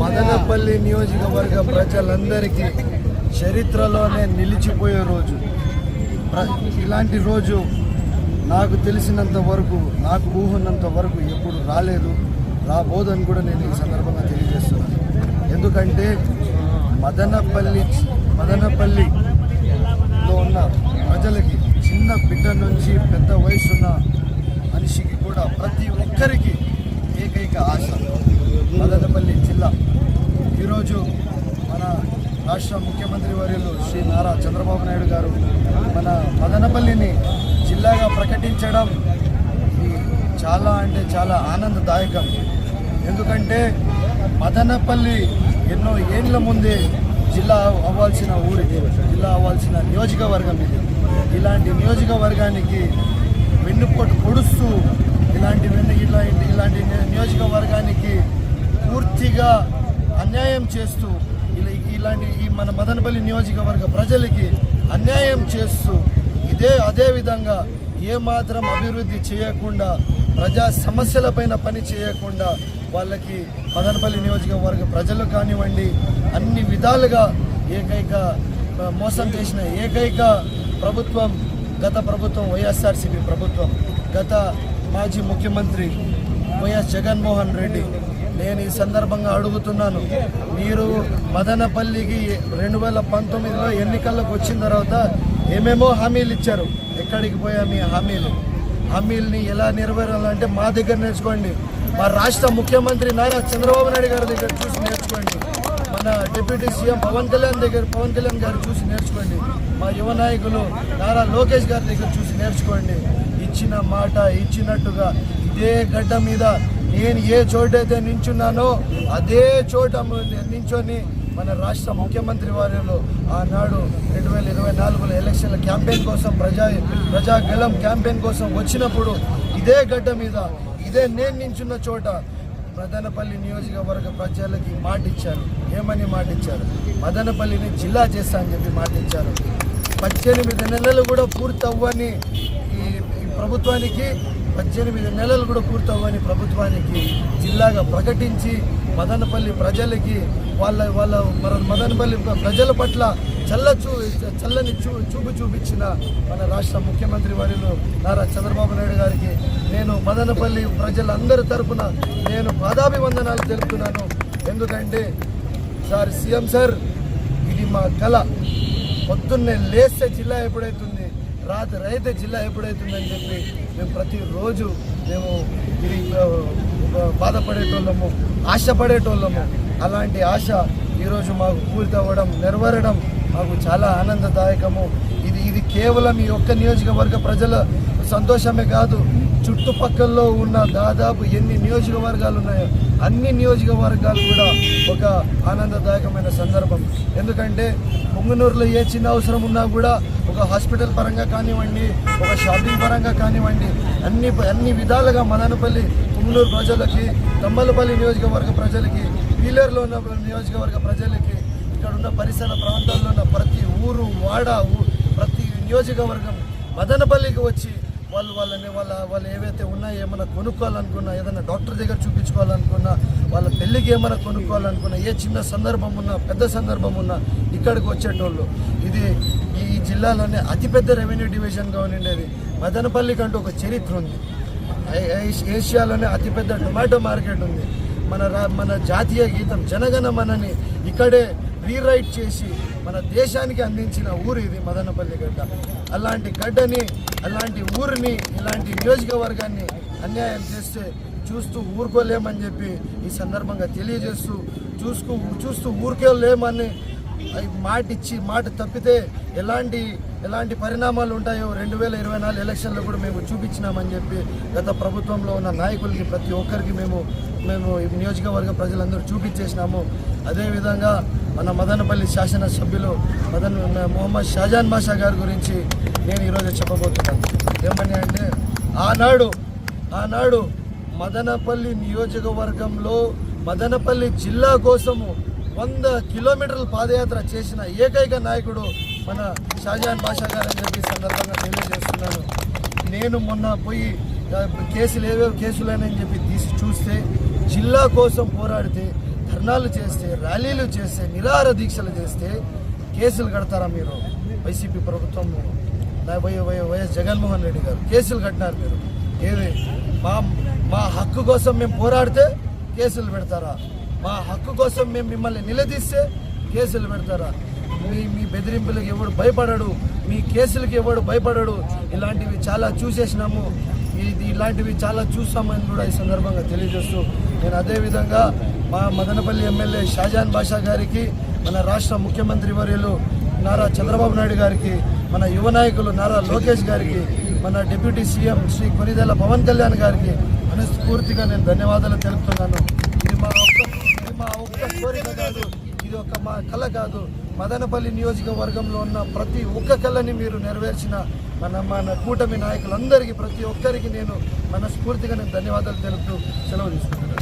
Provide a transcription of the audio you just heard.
మదనపల్లి నియోజకవర్గ ప్రజలందరికీ చరిత్రలోనే నిలిచిపోయే రోజు. ప్ర- ఇలాంటి రోజు నాకు తెలిసినంత వరకు నాకు ఊహన్నంత వరకు ఎప్పుడు రాలేదు. రాబోదని కూడా నేను ఈ సందర్భంగా తెలియజేస్తున్నాను. ఎందుకంటే మదనపల్లి మదనపల్లిలో ఉన్న ప్రజలకి చిన్న బిడ్డ నుంచి పెద్ద వయసున్న మనిషికి కూడా ప్రతి ఒక్కరికి ఏకైక ఆశ. మదనపల్లి జిల్లా. ఈరోజు మన రాష్ట్ర ముఖ్యమంత్రి వర్యులు శ్రీ నారా చంద్రబాబు నాయుడు గారు మన మదనపల్లిని జిల్లాగా ప్రకటించడం చాలా అంటే చాలా ఆనందదాయకం. ఎందుకంటే మదనపల్లి ఎన్నో ఏండ్ల ముందే జిల్లా అవ్వాల్సిన ఊరి జిల్లా అవ్వాల్సిన నియోజకవర్గం ఇది. ఇలాంటి నియోజకవర్గానికి వెన్నుపోటు పొడుస్తూ ఇలాంటి వెన్ను ఇలాంటి ఇలాంటి ని- నియోజకవర్గానికి పూర్తిగా అన్యాయం చేస్తూ ఇలా ఇలాంటి ఈ మన మదనపల్లి నియోజకవర్గ ప్రజలకి అన్యాయం చేస్తూ ఇదే అదే విధంగా ఏమాత్రం అభివృద్ధి చేయకుండా ప్రజా సమస్యలపైన పని చేయకుండా వాళ్ళకి మదనపల్లి నియోజకవర్గ ప్రజలు కానివ్వండి అన్ని విధాలుగా ఏకైక మోసం చేసిన ఏకైక ప్రభుత్వం గత ప్రభుత్వం వైఎస్ఆర్సీపీ ప్రభుత్వం గత మాజీ ముఖ్యమంత్రి వైఎస్ జగన్మోహన్ రెడ్డి. నేను ఈ సందర్భంగా అడుగుతున్నాను. మీరు మదనపల్లికి రెండు వేల పంతొమ్మిదిలో ఎన్నికలకు వచ్చిన తర్వాత ఏమేమో హామీలు ఇచ్చారు? ఎక్కడికి పోయా మీ హామీలు? హామీలని ఎలా నెరవేరాలంటే మా దగ్గర నేర్చుకోండి. మా రాష్ట్ర ముఖ్యమంత్రి నారా చంద్రబాబు నాయుడు గారి దగ్గర చూసి నేర్చుకోండి. మన డిప్యూటీ సీఎం పవన్ కళ్యాణ్ దగ్గర పవన్ కళ్యాణ్ గారు చూసి నేర్చుకోండి. మా యువ నాయకులు నారా లోకేష్ గారి దగ్గర చూసి నేర్చుకోండి. ఇచ్చిన మాట ఇచ్చినట్టుగా ఇదే గడ్డ మీద నేను ఏ చోటైతే నించున్నానో అదే చోట నించొని మన రాష్ట్ర ముఖ్యమంత్రి వారిలో ఆనాడు రెండు వేల ఇరవై నాలుగులో ఎలక్షన్ల క్యాంపెయిన్ కోసం ప్రజా ప్రజాగలం క్యాంపెయిన్ కోసం వచ్చినప్పుడు ఇదే గడ్డ మీద ఇదే నేను నించున్న చోట మదనపల్లి నియోజకవర్గ ప్రజలకి మాట ఇచ్చారు ఏమని మాట ఇచ్చారు మదనపల్లిని జిల్లా చేస్తా అని చెప్పి మాట ఇచ్చారు పద్దెనిమిది నెలలు కూడా పూర్తి అవ్వని ఈ ప్రభుత్వానికి పద్దెనిమిది నెలలు కూడా పూర్తవ్వని ప్రభుత్వానికి జిల్లాగా ప్రకటించి మదనపల్లి ప్రజలకి వాళ్ళ వాళ్ళ మన మదనపల్లి ప్రజల పట్ల చల్ల చూ చల్లని చూ చూపు చూపించిన మన రాష్ట్ర ముఖ్యమంత్రి వారిలో నారా చంద్రబాబు నాయుడు గారికి నేను మదనపల్లి ప్రజలందరి తరఫున నేను పాదాభివందనాలు తెలుపుతున్నాను. ఎందుకంటే సార్ సీఎం సార్ ఇది మా కళ పొద్దున్నే లేస్తే జిల్లా ఎప్పుడైతుంది? రాత్రి అయితే జిల్లా ఎప్పుడైతుందని చెప్పి మేము ప్రతిరోజు మేము ఇది బాధపడేటోళ్ళము ఆశపడేటోళ్ళము. అలాంటి ఆశ ఈరోజు మాకు పూర్తి అవ్వడం నెరవేరడం మాకు చాలా ఆనందదాయకము. ఇది ఇది కేవలం ఈ ఒక్క నియోజకవర్గ ప్రజల సంతోషమే కాదు చుట్టుపక్కల్లో ఉన్న దాదాపు ఎన్ని నియోజకవర్గాలు ఉన్నాయో అన్ని నియోజకవర్గాలు కూడా ఒక ఆనందదాయకమైన సందర్భం. ఎందుకంటే పొంగనూరులో ఏ చిన్న అవసరం ఉన్నా కూడా ఒక హాస్పిటల్ పరంగా కానివ్వండి ఒక షాపింగ్ పరంగా కానివ్వండి అన్ని అన్ని విధాలుగా మదనపల్లి పొంగనూరు ప్రజలకి తమ్మలపల్లి నియోజకవర్గ ప్రజలకి పీలేరులో ఉన్న నియోజకవర్గ ప్రజలకి ఇక్కడ ఉన్న పరిసర ప్రాంతాల్లో ఉన్న ప్రతి ఊరు వాడ ఊ- ప్రతి నియోజకవర్గం మదనపల్లికి వచ్చి వాళ్ళు వాళ్ళని వాళ్ళ వాళ్ళు ఏవైతే ఉన్నాయో ఏమైనా కొనుక్కోవాలనుకున్నా ఏదైనా డాక్టర్ దగ్గర చూపించుకోవాలనుకున్నా వాళ్ళ పెళ్ళికి ఏమైనా కొనుక్కోవాలనుకున్నా ఏ చిన్న సందర్భం ఉన్నా పెద్ద సందర్భం ఉన్నా ఇక్కడికి వచ్చేటోళ్ళు. ఇది ఈ జిల్లాలోనే అతిపెద్ద రెవెన్యూ డివిజన్గా ఉండేది మదనపల్లి కంటూ ఒక చరిత్ర ఉంది. ఏ- ఏషియాలోనే అతిపెద్ద టొమాటో మార్కెట్ ఉంది. మన రా- మన జాతీయ గీతం జనగణమనని ఇక్కడే రీరైట్ చేసి మన దేశానికి అందించిన ఊరు ఇది మదనపల్లి గడ్డ. అలాంటి గడ్డని అలాంటి ఊరిని ఇలాంటి నియోజకవర్గాన్ని అన్యాయం చేస్తే చూస్తూ ఊరుకోలేమని చెప్పి ఈ సందర్భంగా తెలియజేస్తూ చూసుకు చూస్తూ ఊరుకోలేమని మాట ఇచ్చి మాట తప్పితే ఎలాంటి ఎలాంటి పరిణామాలు ఉంటాయో రెండు వేల ఇరవై నాలుగు ఎలక్షన్లో కూడా మేము చూపించినామని చెప్పి గత ప్రభుత్వంలో ఉన్న నాయకులకి ప్రతి ఒక్కరికి మేము మేము నియోజకవర్గ ప్రజలందరూ చూపించేసినాము. అదేవిధంగా మన మదనపల్లి శాసనసభ్యులు మదన్ మొహమ్మద్ షాజాన్ బాషా గారి గురించి నేను ఈరోజు చెప్పబోతున్నాను. ఏమని అంటే ఆనాడు ఆనాడు మదనపల్లి నియోజకవర్గంలో మదనపల్లి జిల్లా కోసము వంద కిలోమీటర్ల పాదయాత్ర చేసిన ఏకైక నాయకుడు మన షాజహాన్ బాషా గారు అని చెప్పి సందర్భంగా తెలియజేస్తున్నాను. నేను మొన్న పోయి కేసులు ఏవేవి కేసులేనని చెప్పి తీసి చూస్తే జిల్లా కోసం పోరాడితే ధర్నాలు చేస్తే ర్యాలీలు చేస్తే నిరార దీక్షలు చేస్తే కేసులు కడతారా మీరు? వైసీపీ ప్రభుత్వం వై- వై- వైఎస్ జగన్మోహన్ రెడ్డి గారు కేసులు కట్టినారు మీరు. ఏది? మా మా హక్కు కోసం మేము పోరాడితే కేసులు పెడతారా? మా హక్కు కోసం మేము మిమ్మల్ని నిలదీస్తే కేసులు పెడతారా? మీ మీ బెదిరింపులకు ఎవడు భయపడడు? మీ కేసులకు ఎవడు భయపడడు? ఇలాంటివి చాలా చూసేసినాము. ఇది ఇలాంటివి చాలా చూస్తామని కూడా ఈ సందర్భంగా తెలియజేస్తూ నేను అదేవిధంగా మా మదనపల్లి ఎమ్మెల్యే షాజాన్ బాషా గారికి మన రాష్ట్ర ముఖ్యమంత్రి వర్యులు నారా చంద్రబాబు నాయుడు గారికి మన యువ నాయకులు నారా లోకేష్ గారికి మన డిప్యూటీ సీఎం శ్రీ కొనిదేల పవన్ కళ్యాణ్ గారికి మనస్ఫూర్తిగా నేను ధన్యవాదాలు తెలుపుతున్నాను. ఇది మా మా ఒక్క కోరిక కాదు ఇది ఒక మా కళ కాదు మదనపల్లి నియోజకవర్గంలో ఉన్న ప్రతి ఒక్క కళని మీరు నెరవేర్చిన మన మన కూటమి నాయకులందరికీ ప్రతి ఒక్కరికి నేను మనస్ఫూర్తిగా నేను ధన్యవాదాలు తెలుపుతూ సెలవు తీసుకుంటున్నాను